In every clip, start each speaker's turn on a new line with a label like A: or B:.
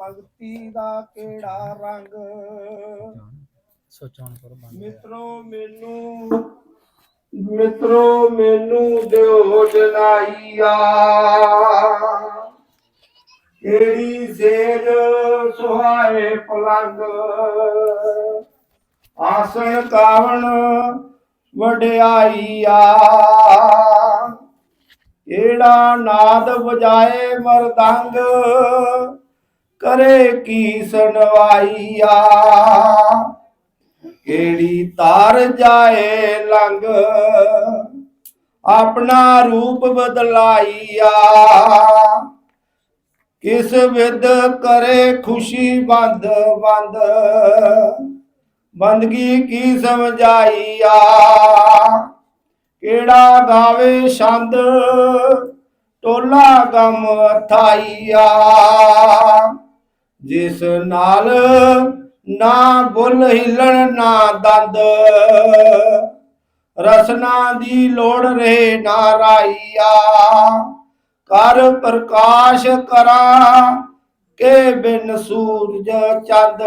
A: ਭਗਤੀ ਦਾ ਕਿਹੜਾ ਰੰਗ?
B: ਸੋਚਾਂ ਪਰ ਬੰਦ
A: ਮਿੱਤਰੋ ਮੈਨੂੰ ਮਿੱਤਰੋ ਮੈਨੂੰ ਦਿਓ ਜਨਾਈਆ ਕਿਹੜੀ ਸੇਜ ਸੁਹਾਏ ਪਲੰਗ? ਆਸਣ ਕਾਵਣ ਵਡਿਆਈਆ। ਕਿਹੜਾ ਨਾਦ ਵਜਾਏ ਮਰਦੰਗ, ਕਰੇ ਕੀ ਸੁਣਵਾਈਆ? ਕਿਹੜੀ ਤਾਰ ਜਾਏ ਲੰਗ ਆਪਣਾ ਰੂਪ ਬਦਲਾਈਆ? ਕਿਸ ਵਿਦ ਕਰੇ ਖੁਸ਼ੀ ਬੰਦ ਬੰਦ, ਬੰਦਗੀ ਕੀ ਸਮਝਾਈਆ? ਕਿਹੜਾ ਗਾਵੇ ਛੰਦ? ਟੋਲਾ ਗਮ ਅਥਾਈਆ। ਜਿਸ ਨਾਲ ਨਾ ਬੁੱਲ ਹਿਲਣ, ਨਾ ਦੰਦ। ਰਸਨਾ ਦੀ ਲੋੜ ਰਹੇ ਨਾ ਰਾਈਆ। ਕਰ ਪ੍ਰਕਾਸ਼ ਕਰਾ ਕੇ ਬਿਨ ਸੂਰਜ ਚੰਦ।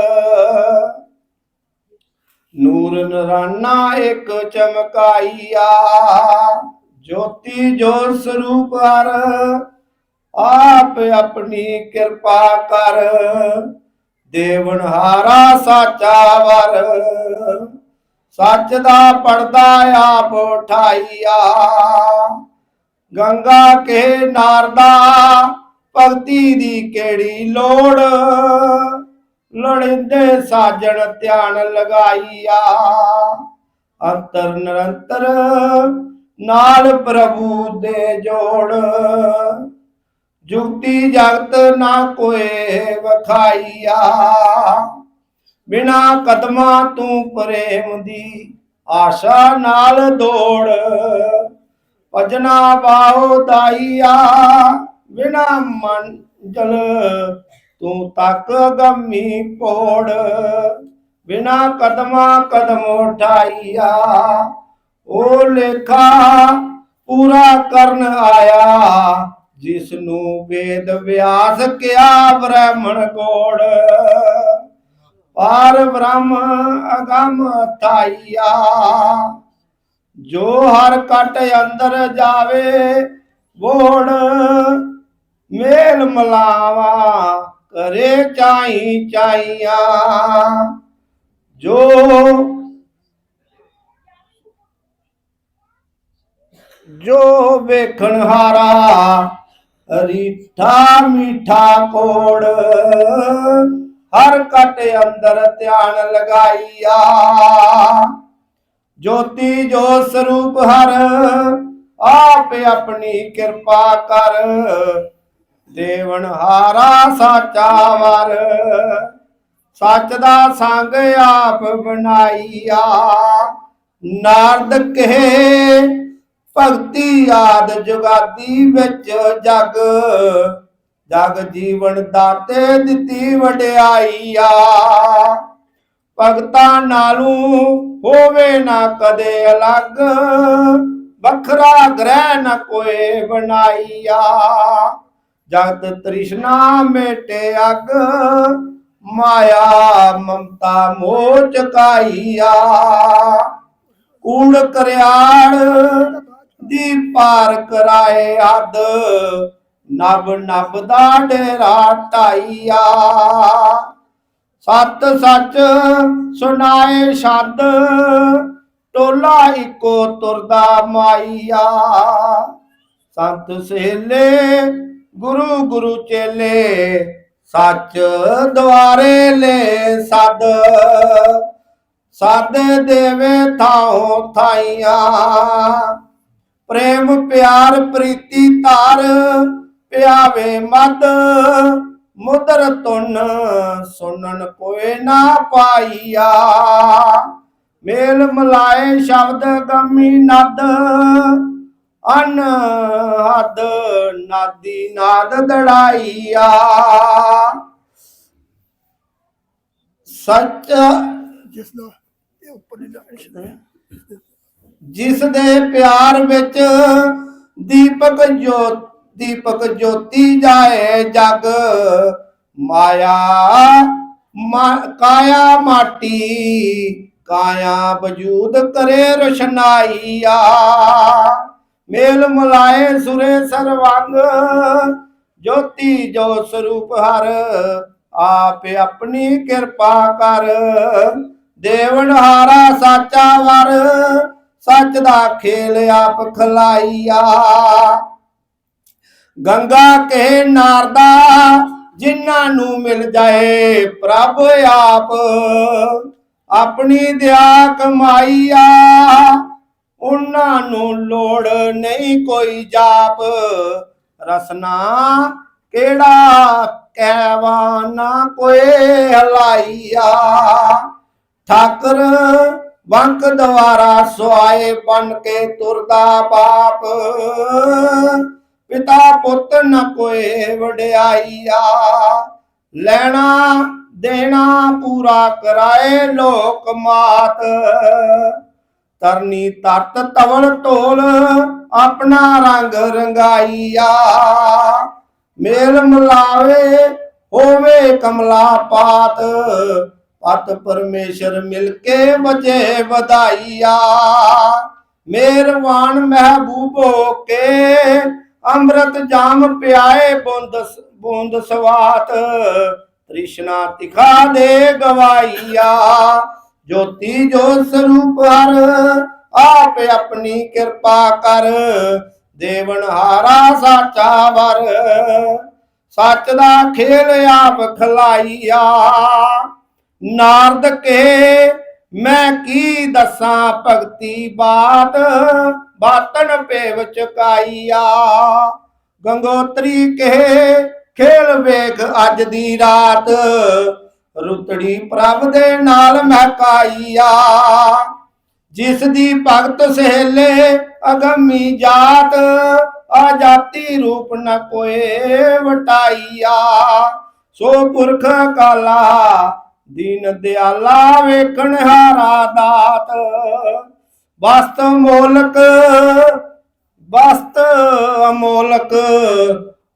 A: ਨੂਰ ਨਰਾਨਾ ਇੱਕ ਚਮਕਾਈਆ, ਜੋਤੀ ਜੋਤ ਸਰੂਪ ਹਰ, ਆਪ ਆਪਣੀ ਕਿਰਪਾ ਕਰ। ਦੇਵਨਹਾਰਾ ਸਾਚਾ ਵਰ, ਸੱਚ ਦਾ ਪਰਦਾ ਆਪ ਉਠਾਈਆ। ਗੰਗਾ ਕੇ ਨਾਰਦਾ, ਭਗਤੀ ਦੀ ਕਿਹੜੀ ਲੋੜ? ਲੜਿੰਦੇ ਸਾਜਣ ਧਿਆਨ ਲਗਾਈਆ। ਅੰਤਰ ਨਿਰੰਤਰ ਨਾਲ ਪ੍ਰਭੂ ਦੇ ਜੋੜ। ਜੁਗਤੀ ਜਗਤ ਨਾ ਕੋਏ ਵਖਾਈਆ। ਬਿਨਾ ਕਦਮਾਂ ਤੂੰ ਪ੍ਰੇਮ ਦੀ ਆਸ਼ਾ ਨਾਲ ਦੌੜ। ਭਜਨਾ ਬਾਹੋ ਦਾਈਆ, ਬਿਨਾ ਮੰਜਲ ਤੂੰ ਤੱਕ ਗੰਮੀ ਕੋੜ ਬਿਨਾ ਕਦਮਾਂ ਕਦਮ ਉਠਾਈਆ ਉਹ ਲੇਖਾ ਪੂਰਾ ਕਰਨ ਆਇਆ ਜਿਸ ਨੂੰ ਵੇਦ ਵਿਆਸ ਕਿਆ ਬ੍ਰਾਹਮਣ ਕੋੜ। ਪਾਰ ਬ੍ਰਹਮ ਅਗੰਮ ਥਾਈਆ ਜੋ ਹਰ ਕਟ ਅੰਦਰ ਜਾਵੇ ਵੋੜ ਮੇਲ ਮਲਾਵਾ। ਕਰੇ ਚਾਈ ਚਾਈਆ ਜੋ ਜੋ ਵੇਖਣ ਹਾਰਾ, ਰੀਠਾ ਮੀਠਾ ਕੋੜ, ਹਰ ਕਟ ਅੰਦਰ ਧਿਆਨ ਲਗਾਈਆ। ਜੋਤੀ ਜੋ ਸਰੂਪ ਹਰ, ਆਪ ਆਪਣੀ ਕਿਰਪਾ ਕਰ ਦੇਵਨ ਹਾਰਾ ਸਾਚਾ ਵਰ, ਸੱਚ ਦਾ ਸੰਗ ਆਪ ਬਣਾਈਆ। ਨਾਰਦ ਕਹੇ, ਭਗਤੀ ਆਦ ਜੁਗਾਦੀ ਵਿੱਚ ਜਗ ਜਗ ਜੀਵਨ ਦਾਤੇ ਦਿੱਤੀ ਵਡਿਆਈਆ। ਭਗਤਾਂ ਨਾਲੋਂ ਹੋਵੇ ਨਾ ਕਦੇ ਅਲੱਗ, ਵੱਖਰਾ ਗ੍ਰਹਿ ਨਾ ਕੋਏ ਬਣਾਈਆ। ਜਗਤ ਤ੍ਰਿਸ਼ਨਾ ਮੇਟੇ ਅਗ, ਮਾਇਆ ਮਮਤਾ ਮੋਹ ਚਕਾਈਆ ਕੂੜ ਕਰਿਆੜ ਦੀ ਪਾਰ ਕਰਾਏ ਹੱਦ ਨਬ ਨਬ ਦਾ ਡੇਰਾ ਢਾਈਆ ਸਤ ਸੱਚ ਸੁਣਾਏ ਛੱਦ ਟੋਲਾ ਇੱਕੋ ਤੁਰਦਾ ਮਾਈਆ ਸੰਤ ਸਹੇਲੇ ਗੁਰੂ ਗੁਰੂ ਚੇਲੇ, ਸੱਚ ਦੁਆਰੇ ਲੈ ਸਦ। ਸਦ ਦੇਵੇ ਥਾਉ ਥਾਈਆਂ। ਪ੍ਰੇਮ, ਪਿਆਰ, ਪ੍ਰੀਤੀ, ਧਾਰ ਪਿਆਵੇ ਮਦ ਮੁਦਰ ਤੁਨ ਸੁਣਨ ਕੋਏ ਨਾ ਪਾਈਆ। ਮੇਲ ਮਲਾਏ ਸ਼ਬਦ ਗਮੀ ਨਦ। ਅਨ ਹਦ ਨਾਦੀ ਨਾਦ ਦੜਾਈਆ। ਸੱਚ
C: ਜਿਸ ਦਾ ਇਹ
A: ਜਿਸ ਦੇ ਪਿਆਰ ਵਿੱਚ ਦੀਪਕ ਜੋਤ ਦੀਪਕ ਜੋਤੀ ਜਾਏ ਜਗ ਮਾਇਆ ਕਾਇਆ ਮਾਟੀ ਕਾਇਆ ਵਜੂਦ ਕਰੇ ਰਸ਼ਨਾਈਆ। ਮੇਲ ਮਲਾਏ ਸੁਰੇ ਸਰਵੰਗ, ਜੋਤੀ ਜੋ ਸਰੂਪ ਹਰ, ਆਪ ਆਪਣੀ ਕਿਰਪਾ ਕਰ। ਦੇਵਨ ਹਾਰਾ ਸਾਚਾ ਵਰ, ਸੱਚ ਦਾ ਖੇਲ ਆਪ ਖਲਾਈਆ। ਗੰਗਾ ਕੇ ਨਾਰਦਾ, ਜਿਨ੍ਹਾਂ ਨੂੰ ਮਿਲ ਜਾਏ ਪ੍ਰਭ ਆਪ, ਆਪਣੀ ਦਿਆ ਕਮਾਈਆ। ਉਹਨਾਂ ਨੂੰ ਲੋੜ ਨਹੀਂ ਕੋਈ ਜਾਪ। ਰਸਨਾ ਕਿਹੜਾ ਕਹਿਵਾ ਨਾ ਕੋਈ ਹਲਾਈਆ। ਠਾਕਰ ਵੰਕ ਦਵਾਰਾ ਸੁਆਏ ਬਣ ਕੇ ਤੁਰਦਾ ਬਾਪ ਪਿਤਾ ਪੁੱਤ ਨਾ ਕੋਏ ਵਡਿਆਈਆ। ਲੈਣਾ ਦੇਣਾ ਪੂਰਾ ਕਰਾਏ ਲੋਕ ਮਾਤ। ਤਰਨੀ ਤਤ ਤਵਲ ਢੋਲ, ਆਪਣਾ ਰੰਗ ਰੰਗਾਈਆ। ਮੇਲ ਮਿਲਾਵੇ, ਹੋਵੇ ਕਮਲਾ ਪਾਤ, ਪਤ ਪਰਮੇਸ਼ਰ ਮਿਲ ਕੇ ਵਜੇ ਵਧਾਈਆ। ਮਿਹਰਬਾਨ ਮਹਿਬੂਬੋ ਕੇ ਅੰਮ੍ਰਿਤ ਜਾਮ ਪਿਆਏ ਬੁੰਦ ਬੂੰਦ ਸਵਾਤ, ਤ੍ਰਿਸ਼ਨਾ ਤਿਖਾ ਦੇ ਗਵਾਈਆ। ਜੋਤੀ ਜੋ ਸਰੂਪ ਹਰ, ਆਪ ਆਪਣੀ ਕਿਰਪਾ ਕਰ। ਦੇਵਨ ਹਾਰਾ ਸਾਚਾ ਵਰ, ਸੱਚ ਦਾ ਖੇਲ ਆਪ ਖਲਾਈਆ। ਨਾਰਦ ਕੇ, ਮੈਂ ਕੀ ਦੱਸਾਂ ਭਗਤੀ ਬਾਤ, ਬਾਤਨ ਪੇਵ ਚੁਕਾਈਆ। ਗੰਗੋਤਰੀ ਕਹੇ ਖੇਲ ਵੇਖ ਅੱਜ ਦੀ ਰਾਤ ਰੁਤੜੀ ਪ੍ਰਭ ਦੇ ਨਾਲ ਮਹਿਕਾਈਆ ਜਿਸ ਦੀ ਭਗਤ ਸਹੇਲੇ ਅਗੰਮੀ ਜਾਤ ਆ ਰੂਪ ਨ ਕੋਏ ਵਟਾਈਆ। ਸੋ ਪੁਰਖ ਕਾਲਾ, ਦੀਨ ਦਿਆਲਾ ਵੇਖਣ ਹਾਰਾ ਦਾਤ। ਵਸਤ ਮੋਲਕ, ਵਸਤ ਅਮੋਲਕ,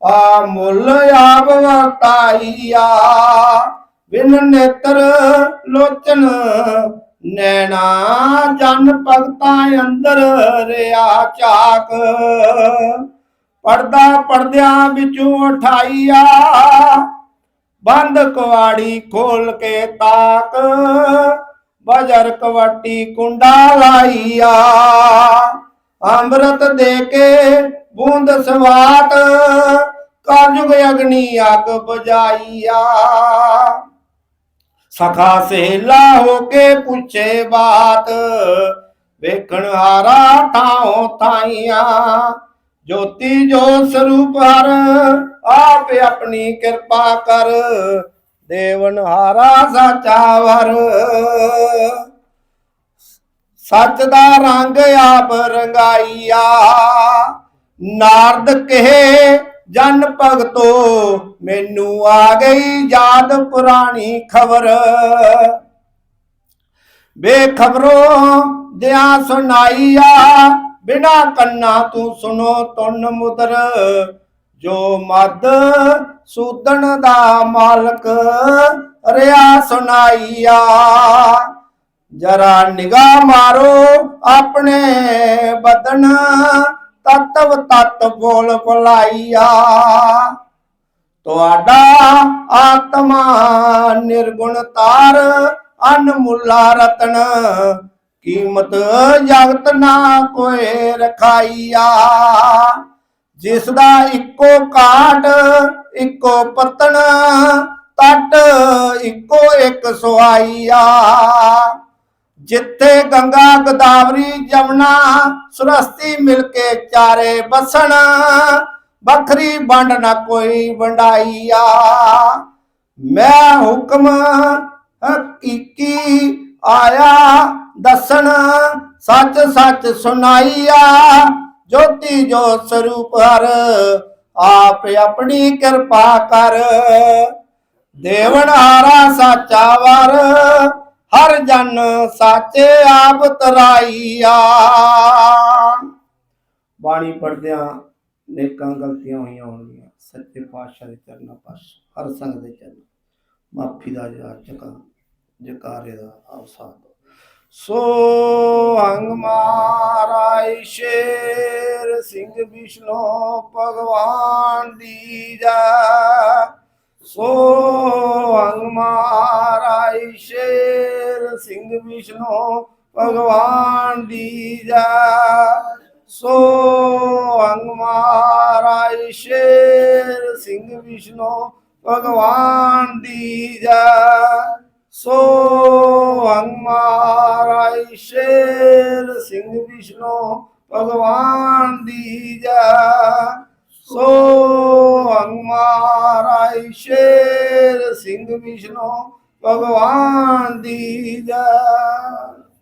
A: ਆ ਮੁੱਲ ਆਪ ਵਰਤਾਈਆ। ਬਿਨ ਨੇਤਰ ਲੋਚਨ ਨੈਣਾ ਜਨ ਭਗਤਾਂ ਅੰਦਰ ਰਿਆ ਚਾਕ। ਪਰਦਾ ਪਰਦਿਆਂ ਵਿੱਚੋਂ ਉਠਾਈਆ, ਬੰਦ ਕਵਾੜੀ ਖੋਲ ਕੇ ਤਾਕ। ਬਜਰ ਕਵਾਟੀ ਕੁੰਡਾ ਲਾਈਆ, ਅੰਮ੍ਰਿਤ ਦੇ ਕੇ ਬੂੰਦ ਸਵਾਤ। ਕਾਜੁਗ ਅਗਨੀ ਅੱਗ ਬੁਝਾਈਆ। ਸਖਾ ਸਹੇਲਾ ਹੋ ਕੇ ਪੁੱਛੇ ਬਾਤ। ਵੇਖਣ ਹਾਰਾ ਥਾਉ ਥਾਈਆਂ। ਜੋਤੀ ਜੋ ਸਰੂਪ ਹਰ, ਆਪ ਆਪਣੀ ਕਿਰਪਾ ਕਰ। ਦੇਵਨ ਹਾਰਾ ਸਾਚਾ ਵਰ। ਸੱਚ ਦਾ ਰੰਗ ਆਪ ਰੰਗਾਈਆ। ਨਾਰਦ ਕਹੇ ਜਨ ਭਗਤੋ, ਮੈਨੂੰ ਆ ਗਈ ਯਾਦ ਪੁਰਾਣੀ ਖਬਰ। ਬੇਖਬਰੋ, ਦਿਆ ਸੁਣਾਈਆ, ਬਿਨਾ ਕੰਨਾ ਤੂੰ ਸੁਣੋ ਤੁਨ ਮੁਦਰ। ਜੋ ਮਦ ਸੂਦਣ ਦਾ ਮਾਲਕ, ਰਿਆ ਸੁਣਾਈਆ। ਜਰਾ ਨਿਗਾਹ ਮਾਰੋ ਆਪਣੇ ਬਦਨ। ਤਤਵ ਤਤ ਬੋਲ ਭਲਾਈਆ। ਤੁਹਾਡਾ ਆਤਮਾ ਨਿਰਗੁਣ ਤਾਰ, ਅਨਮੁੱਲਾ ਰਤਨ। ਕੀਮਤ ਜਗਤ ਨਾ ਕੋਏ ਰਖਾਈਆ। ਜਿਸ ਦਾ ਇੱਕੋ ਕਾਟ, ਇੱਕੋ ਪਤਨ ਤਟ, ਇੱਕੋ ਇੱਕ ਸੁਆਈਆ। ਜਿੱਥੇ ਗੰਗਾ ਗੋਦਾਵਰੀ ਜਮਨਾ, ਸੁਰਸਤੀ ਮਿਲ ਕੇ ਚਾਰੇ ਬਸਣ, ਵੱਖਰੀ ਵੰਡ ਨਾ ਕੋਈ ਵੰਡਾਈਆ। ਮੈਂ ਹੁਕਮ ਹਕੀਕੀ ਆਇਆ ਦੱਸਣ ਸੱਚ ਸੱਚ ਸੁਣਾਈਆ। ਜੋਤੀ ਜੋ ਸਰੂਪ ਹਰ, ਆਪ ਆਪਣੀ ਕਿਰਪਾ ਕਰ। ਦੇਵਨ ਹਾਰਾ ਸਾਚਾ ਵਰ ਹਰ ਜਨ ਸਾਚੇ ਆਪ ਤਰਾਈਆ। ਬਾਣੀ ਪੜਦਿਆਂ ਨੇਕਾਂ ਗਲਤੀਆਂ ਹੋਈਆਂ ਹੋਣਗੀਆਂ। ਸੱਚੇ ਪਾਤਸ਼ਾਹ ਦੇ ਚਰਨਾਂ ਪਾਸ, ਹਰ ਸੰਗ ਦੇ ਚਰਨ ਮਾਫੀ ਦਾ ਜਾ ਚਕਾ ਜਕਾਰੇ ਦਾ ਅਵਸਾਦ ਸੋ ਅੰਗ ਮਾਰਾਈ ਸ਼ੇਰ ਸਿੰਘ ਵਿਸ਼ਨੋ ਭਗਵਾਨ ਦੀ ਜਾ। ਸੋ ਅੰਗ ਸ਼ੇਰ ਸਿੰਘ ਵਿਸ਼ਨੂੰ ਭਗਵਾਨ ਦੀ ਜਾ। ਸੋ ਅੰਗ ਸ਼ੇਰ ਸਿੰਘ ਵਿਸ਼ਨੂੰ ਭਗਵਾਨ ਦੀ ਜਾ। ਸੋ ਅੰਗ ਸ਼ੇਰ ਸਿੰਘ ਵਿਸ਼ਨੂੰ ਭਗਵਾਨ ਦੀ ਜਾ। ਸੋ ਅੰਗ ਸ਼ੇਰ ਸਿੰਘ ਵਿਸ਼ਨੋ ਭਗਵਾਨ ਦੀ ਜਾ।